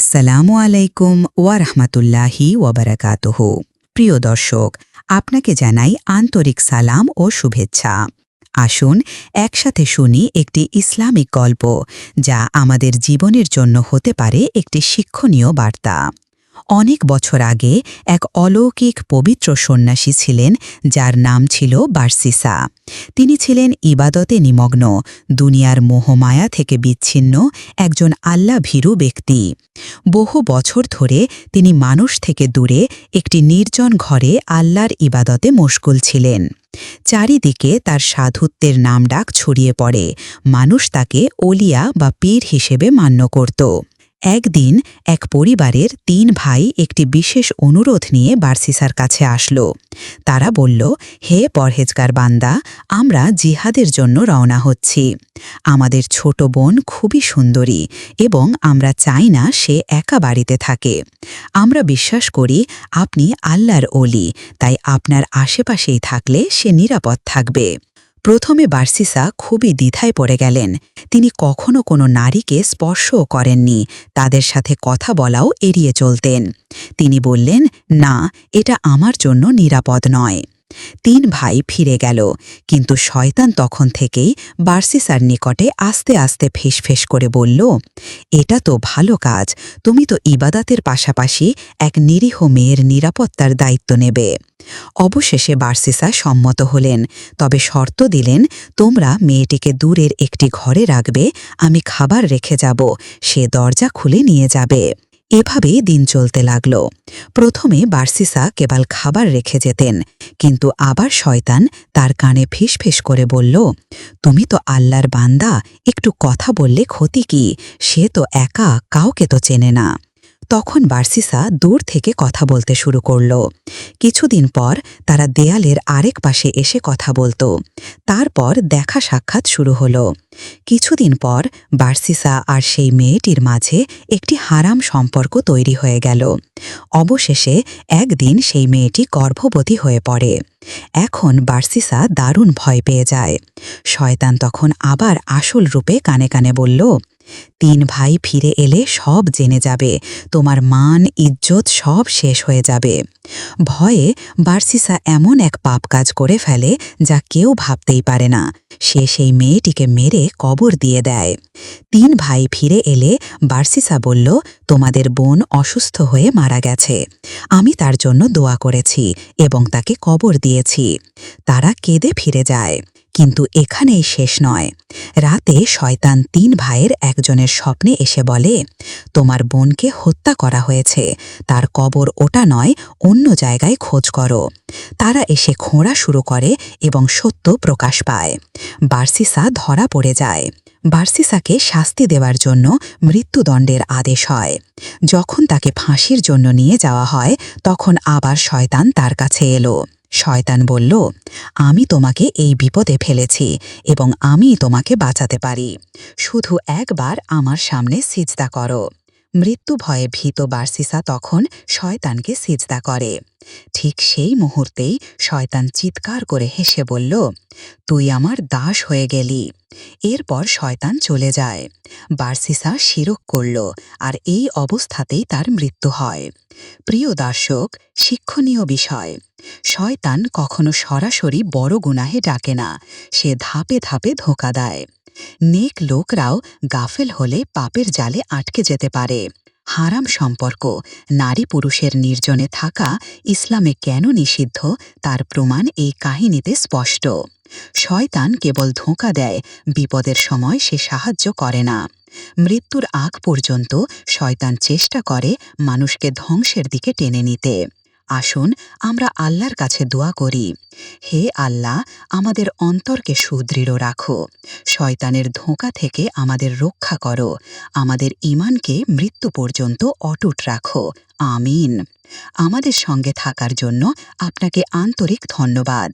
আসসালামু আলাইকুম ওয়া রাহমাতুল্লাহি ওয়াবারাকাতুহ প্রিয় দর্শক, আপনাকে জানাই আন্তরিক সালাম ও শুভেচ্ছা। আসুন, একসাথে শুনি একটি ইসলামিক গল্প, যা আমাদের জীবনের জন্য হতে পারে একটি শিক্ষণীয় বার্তা। অনেক বছর আগে এক অলৌকিক পবিত্র সন্ন্যাসী ছিলেন, যার নাম ছিল বার্সিসা। তিনি ছিলেন ইবাদতে নিমগ্ন, দুনিয়ার মোহমায়া থেকে বিচ্ছিন্ন একজন আল্লাহ ভীরু ব্যক্তি। বহু বছর ধরে তিনি মানুষ থেকে দূরে একটি নির্জন ঘরে আল্লাহর ইবাদতে মশগুল ছিলেন। চারিদিকে তার সাধুত্বের নামডাক ছড়িয়ে পড়ে। মানুষ তাকে ওলিয়া বা পীর হিসেবে মান্য করত। একদিন এক পরিবারের তিন ভাই একটি বিশেষ অনুরোধ নিয়ে বার্সিসার কাছে আসলো। তারা বলল, হে পরহেজগার বান্দা, আমরা জিহাদের জন্য রওনা হচ্ছি। আমাদের ছোট বোন খুবই সুন্দরী এবং আমরা চাই না সে একা বাড়িতে থাকে। আমরা বিশ্বাস করি আপনি আল্লাহর অলি তাই আপনার আশেপাশেই থাকলে সে নিরাপদ থাকবে। প্রথমে বার্সিসা খুবই দ্বিধায় পড়ে গেলেন। তিনি কখনো কোনো নারীকে স্পর্শও করেননি। তাদের সাথে কথা বলাও এড়িয়ে চলতেন। তিনি বললেন, না, এটা আমার জন্য নিরাপদ নয়। তিন ভাই ফিরে গেল, কিন্তু শয়তান তখন থেকেই বার্সিসার নিকটে আস্তে আস্তে ফেসফেস করে বলল, এটা তো ভালো কাজ, তুমি তো ইবাদাতের পাশাপাশি এক নিরীহ মেয়ের নিরাপত্তার দায়িত্ব নেবে। অবশেষে বার্সিসা সম্মত হলেন, তবে শর্ত দিলেন, তোমরা মেয়েটিকে দূরের একটি ঘরে রাখবে, আমি খাবার রেখে যাব, সে দরজা খুলে নিয়ে যাবে। এভাবেই দিন চলতে লাগল। প্রথমে বার্সিসা কেবল খাবার রেখে যেতেন, কিন্তু আবার শয়তান তার কানে ফিস ফিস করে বলল, তুমি তো আল্লাহর বান্দা, একটু কথা বললে ক্ষতি কি? সে তো একা, কাউকে তো চেনে না। তখন বার্সিসা দূর থেকে কথা বলতে শুরু করল। কিছুদিন পর তারা দেয়ালের আরেক পাশে এসে কথা বলতো। তারপর দেখা সাক্ষাৎ শুরু হল। কিছুদিন পর বার্সিসা আর সেই মেয়েটির মাঝে একটি হারাম সম্পর্ক তৈরি হয়ে গেল। অবশেষে একদিন সেই মেয়েটি গর্ভবতী হয়ে পড়ে। এখন বার্সিসা দারুণ ভয় পেয়ে যায়। শয়তান তখন আবার আসল রূপে কানে কানে বলল তিন ভাই ফিরে এলে সব জেনে যাবে। তোমার মান, ইজ্জত সব শেষ হয়ে যাবে। ভয়ে বার্সিসা এমন এক পাপ কাজ করে ফেলে যা কেউ ভাবতেই পারে না। সে সেই মেয়েটিকে মেরে কবর দিয়ে দেয়। তিন ভাই ফিরে এলে বার্সিসা বলল, তোমাদের বোন অসুস্থ হয়ে মারা গেছে। আমি তার জন্য দোয়া করেছি এবং তাকে কবর দিয়েছি। তারা কেঁদে ফিরে যায়। কিন্তু এখানেই শেষ নয়। রাতে শয়তান তিন ভাইয়ের একজনের স্বপ্নে এসে বলে, তোমার বোনকে হত্যা করা হয়েছে। তার কবর ওটা নয়, অন্য জায়গায় খোঁজ করো। তারা এসে খোঁড়া শুরু করে এবং সত্য প্রকাশ পায়। বার্সিসা ধরা পড়ে যায়। বার্সিসাকে শাস্তি দেওয়ার জন্য মৃত্যুদণ্ডের আদেশ হয়। যখন তাকে ফাঁসির জন্য নিয়ে যাওয়া হয়, তখন আবার শয়তান তার কাছে এলো। শয়তান বলল, আমি তোমাকে এই বিপদে ফেলেছি এবং আমি তোমাকে বাঁচাতে পারি। শুধু একবার আমার সামনে সিজদা করো। মৃত্যু ভয়ে ভীত বার্সিসা তখন শয়তানকে সিজদা করে। ঠিক সেই মুহূর্তেই শয়তান চিৎকার করে হেসে বলল, তুই আমার দাস হয়ে গেলি। এরপর শয়তান চলে যায়। বার্সিসা শিরক করল আর এই অবস্থাতেই তার মৃত্যু হয়। প্রিয় দর্শক, শিক্ষণীয় বিষয়। শয়তান কখনো সরাসরি বড় গুনাহে ডাকে না, সে ধাপে ধাপে ধোকা দেয়। নেক লোকরাও গাফেল হলে পাপের জালে আটকে যেতে পারে। হারাম সম্পর্ক, নারী পুরুষের নির্জনে থাকা ইসলামে কেন নিষিদ্ধ তার প্রমাণ এই কাহিনীতে স্পষ্ট। শয়তান কেবল ধোঁকা দেয়, বিপদের সময় সে সাহায্য করে না। মৃত্যুর আগ পর্যন্ত শয়তান চেষ্টা করে মানুষকে ধ্বংসের দিকে টেনে নিতে। আসুন, আমরা আল্লাহর কাছে দোয়া করি। হে আল্লাহ, আমাদের অন্তরকে সুদৃঢ় রাখো। শয়তানের ধোঁকা থেকে আমাদের রক্ষা করো। আমাদের ইমানকে মৃত্যু পর্যন্ত অটুট রাখো। আমিন। আমাদের সঙ্গে থাকার জন্য আপনাকে আন্তরিক ধন্যবাদ।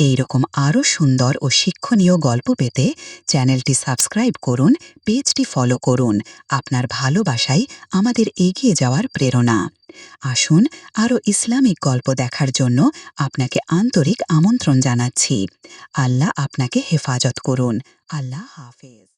এই রকম আরও সুন্দর ও শিক্ষণীয় গল্প পেতে চ্যানেলটি সাবস্ক্রাইব করুন, পেজটি ফলো করুন। আপনার ভালোবাসাই আমাদের এগিয়ে যাওয়ার প্রেরণা। আসুন আরও ইসলামিক গল্প দেখার জন্য আপনাকে আন্তরিক আমন্ত্রণ জানাচ্ছি। আল্লাহ আপনাকে হেফাজত করুন। আল্লাহ হাফেজ।